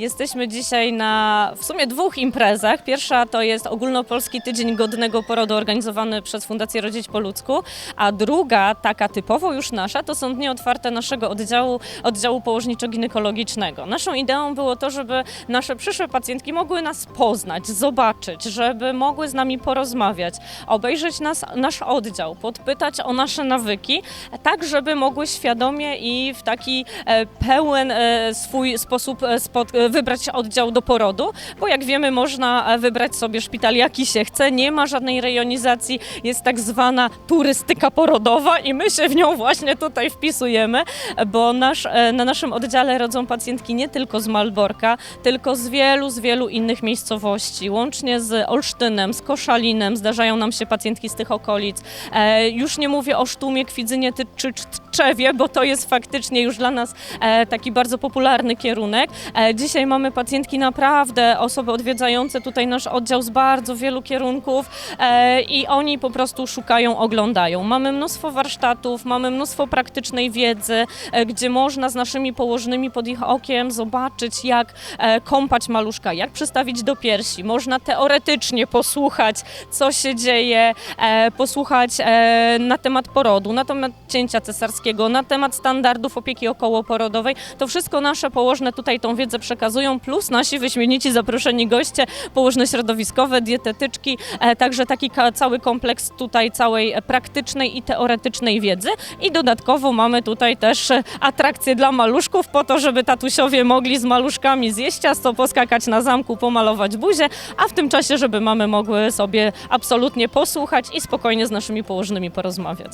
jesteśmy dzisiaj na w sumie dwóch imprezach. Pierwsza to jest ogólnopolski tydzień godnego porodu organizowany przez Fundację Rodzić po ludzku, a druga, taka typowo już nasza, to są dni otwarte naszego oddziału, oddziału położniczo-ginekologicznego. Naszą ideą było to, żeby nasze przyszłe pacjentki mogły nas poznać, zobaczyć, żeby mogły z nami porozmawiać, obejrzeć nas, nasz oddział, podpytać o nasze nawyki, tak żeby mogły świadomie i w taki e, pełen e, swój sposób e, e, wybrać oddział do porodu, bo jak wiemy można e, wybrać sobie szpital jaki się chce, nie ma żadnej rejonizacji, jest tak zwana turystyka porodowa i my się w nią właśnie tutaj wpisujemy, bo nasz, e, na naszym oddziale rodzą pacjentki nie tylko z Malborka, tylko z wielu, z wielu innych miejscowości, łącznie z Olsztynem, z Koszalinem, zdarzają nam się pacjentki z tych okolic. E, już nie mówię o Sztumie, Kwidzynie ty- czy Bo to jest faktycznie już dla nas e, taki bardzo popularny kierunek. E, dzisiaj mamy pacjentki naprawdę, osoby odwiedzające tutaj nasz oddział z bardzo wielu kierunków e, i oni po prostu szukają, oglądają. Mamy mnóstwo warsztatów, mamy mnóstwo praktycznej wiedzy, gdzie można z naszymi położnymi pod ich okiem zobaczyć, jak kąpać maluszka, jak przystawić do piersi. Można teoretycznie posłuchać, co się dzieje, posłuchać na temat porodu, na temat cięcia cesarskiego, na temat standardów opieki okołoporodowej. To wszystko nasze położne tutaj tą wiedzę przekazują, plus nasi wyśmienici zaproszeni goście, położne środowiskowe, dietetyczki, e, także taki cały kompleks tutaj całej e, praktycznej i teoretycznej wiedzy. I dodatkowo mamy tutaj też e, atrakcje dla maluszków, po to, żeby tatusiowie mogli z maluszkami zjeść ciasto, poskakać na zamku, pomalować buzię, a w tym czasie, żeby mamy mogły sobie absolutnie posłuchać i spokojnie z naszymi położnymi porozmawiać.